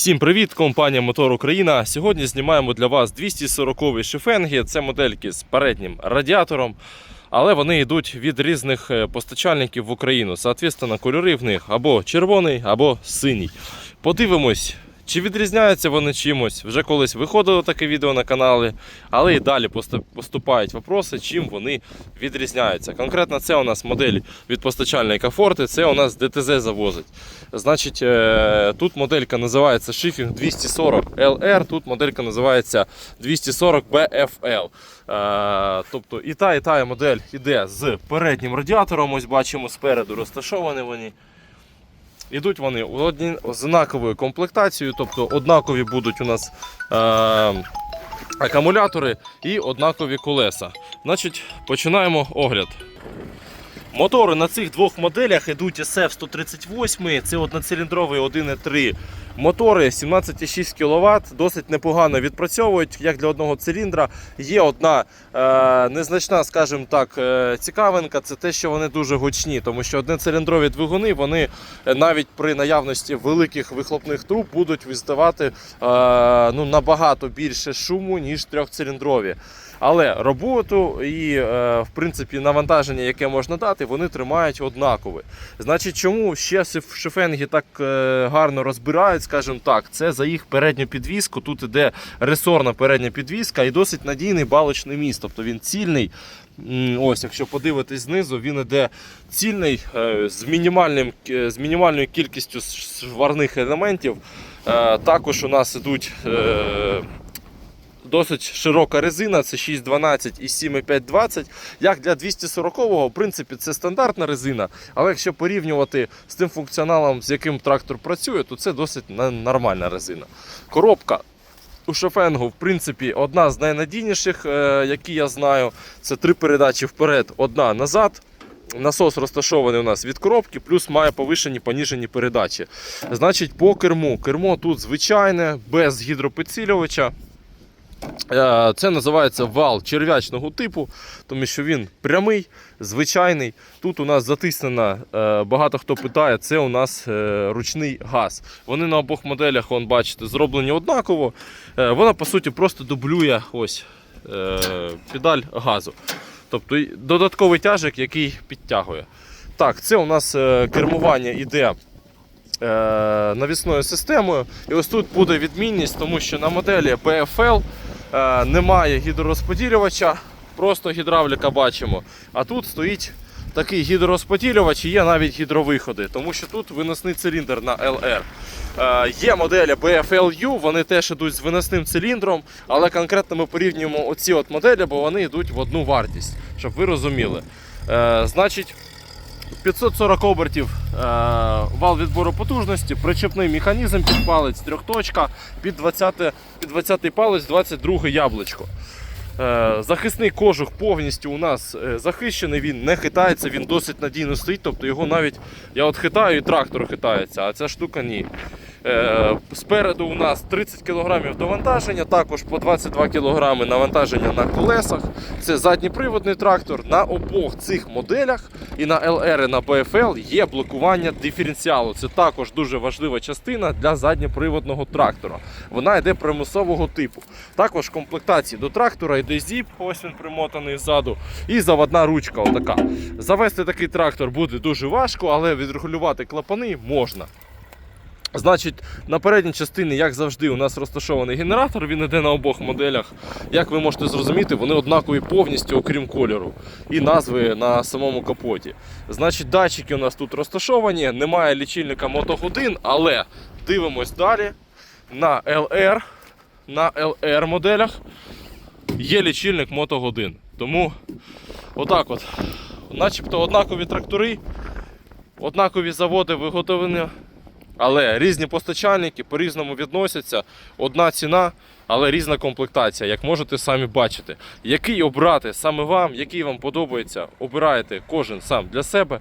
Всім привіт! Компанія Мотор Україна. Сьогодні знімаємо для вас 240-й шифенги. Це модельки з переднім радіатором, але вони йдуть від різних е, постачальників в Україну. Соответственно, кольори в них або червоний, або синій. Подивимось. Чи відрізняються вони чимось? Вже колись виходило таке відео на каналі, але і далі поступають вопроси, чим вони відрізняються. Конкретно це у нас модель від постачальника Форти, це у нас ДТЗ завозить. Значить, е, тут моделька називається Shifting 240 LR, тут моделька називається 240 BFL. Е, Тобто і та, і та модель йде з переднім радіатором. Ось бачимо спереду розташовані вони. Ідуть вони одні з однаковою комплектацією, тобто однакові будуть у нас е, акумулятори і однакові колеса. Значить, починаємо огляд. Мотори на цих двох моделях йдуть SF-138, це одноциліндровий 1.3 мотори 17,6 кВт, досить непогано відпрацьовують, як для одного циліндра. Є одна е, незначна, скажімо так, е, цікавинка, це те, що вони дуже гучні, тому що одноциліндрові двигуни вони навіть при наявності великих вихлопних труб будуть виздавати е, ну, набагато більше шуму, ніж трьохциліндрові. Але роботу і, е, в принципі, навантаження, яке можна дати, вони тримають однакове. Значить, чому ще шифенги так е, гарно розбирають, скажімо так, це за їх передню підвіску. Тут іде ресорна передня підвіска і досить надійний балочний міст. Тобто він цільний. Ось, якщо подивитись знизу, він іде цільний е, з, мінімальним, е, з мінімальною кількістю сварних елементів. Також у нас ідуть. Досить широка резина, це 612 і 7,520. Як для 240-го, в принципі, це стандартна резина. Але якщо порівнювати з тим функціоналом, з яким трактор працює, то це досить нормальна резина. Коробка у шофенгу, в принципі, одна з найнадійніших, е, які я знаю. Це три передачі вперед, одна назад. Насос розташований у нас від коробки, плюс має повишені поніжені передачі. Значить, по керму. Кермо тут звичайне, без гідропідсилювача. Е, Це називається вал черв'ячного типу, тому що він прямий, звичайний. Тут у нас затиснена, е, багато хто питає, це у нас е, ручний газ. Вони на обох моделях, вон, бачите, зроблені однаково. Вона по суті просто дублює ось педаль газу. Тобто додатковий тяжик, який підтягує. Так, це у нас кермування іде е, навісною системою. І ось тут буде відмінність, тому що на моделі BFL е, немає гідророзподілювача, просто гідравліка бачимо. А тут стоїть такий гідророзподілювач і є навіть гідровиходи, тому що тут виносний циліндр на LR. Е, є моделі BFLU, вони теж йдуть з виносним циліндром, але конкретно ми порівнюємо оці от моделі, бо вони йдуть в одну вартість, щоб ви розуміли. Е, значить, 540 обертів е, вал відбору потужності, причепний механізм під палець, трьохточка, під 20, під 20 палець, 22 яблучко. Е, захисний кожух повністю у нас е, захищений, він не хитається, він досить надійно стоїть. Тобто його навіть я от хитаю і трактор хитається, а ця штука ні. Е, Спереду у нас 30 кг навантаження, також по 22 кг навантаження на колесах. Це задніприводний трактор. На обох цих моделях і на LR, і на BFL є блокування диференціалу. Це також дуже важлива частина для задньоприводного трактора. Вона йде примусового типу. Також в комплектації до трактора йде зіп, ось він примотаний ззаду, і заводна ручка. Отака. Завести такий трактор буде дуже важко, але відрегулювати клапани можна. Значить, на передній частині, як завжди, у нас розташований генератор, він йде на обох моделях. Як ви можете зрозуміти, вони однакові повністю, окрім кольору, і назви на самому капоті. Значить, датчики у нас тут розташовані, немає лічильника мотогодин, але дивимось далі. На LR, на LR моделях є лічильник мотогодин. Тому отак от. Начебто однакові трактори, однакові заводи виготовлення. Але різні постачальники по-різному відносяться. Одна ціна, але різна комплектація, як можете самі бачити. Який обрати саме вам, який вам подобається, обираєте кожен сам для себе.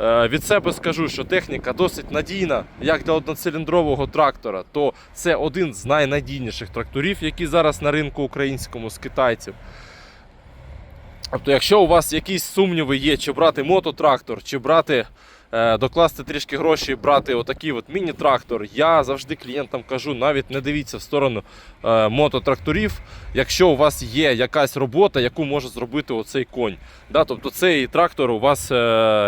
Е, Від себе скажу, що техніка досить надійна, як для одноциліндрового трактора, то це один з найнадійніших тракторів, які зараз на ринку українському з китайців. Тобто, якщо у вас якісь сумніви є, чи брати мототрактор, чи брати докласти трішки гроші, і брати отакий от міні-трактор. Я завжди клієнтам кажу, навіть не дивіться в сторону е, мототракторів, якщо у вас є якась робота, яку може зробити оцей конь. Да, тобто цей трактор у вас е,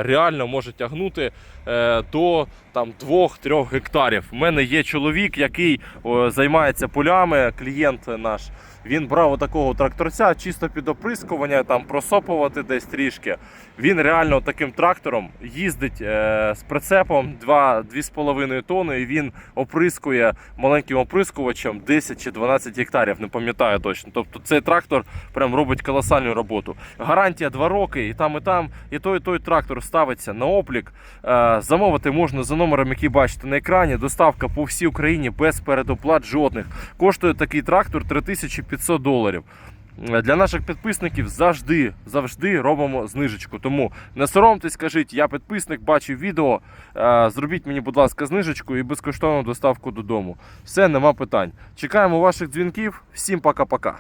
реально може тягнути е, до там 2-3 гектарів. У мене є чоловік, який займається полями, клієнт наш. Він брав отакого тракторця чисто під оприскування, там просопувати десь трішки. Він реально таким трактором їздить е, з прицепом 2-2,5 тонни, і він оприскує маленьким оприскувачем 10 чи 12 гектарів, не пам'ятаю точно. Тобто цей трактор прям робить колосальну роботу. Гарантія 2 роки, і там, і там, і той, і той трактор ставиться на облік. Е, замовити можна за номером, який бачите на екрані. Доставка по всій Україні без передоплат жодних. Коштує такий трактор 3500 доларів. Е, Для наших підписників завжди, завжди робимо знижечку. Тому не соромтесь, кажіть, я підписник, бачив відео. е, Зробіть мені, будь ласка, знижечку і безкоштовну доставку додому. Все, нема питань. Чекаємо ваших дзвінків. Всім пока-пока.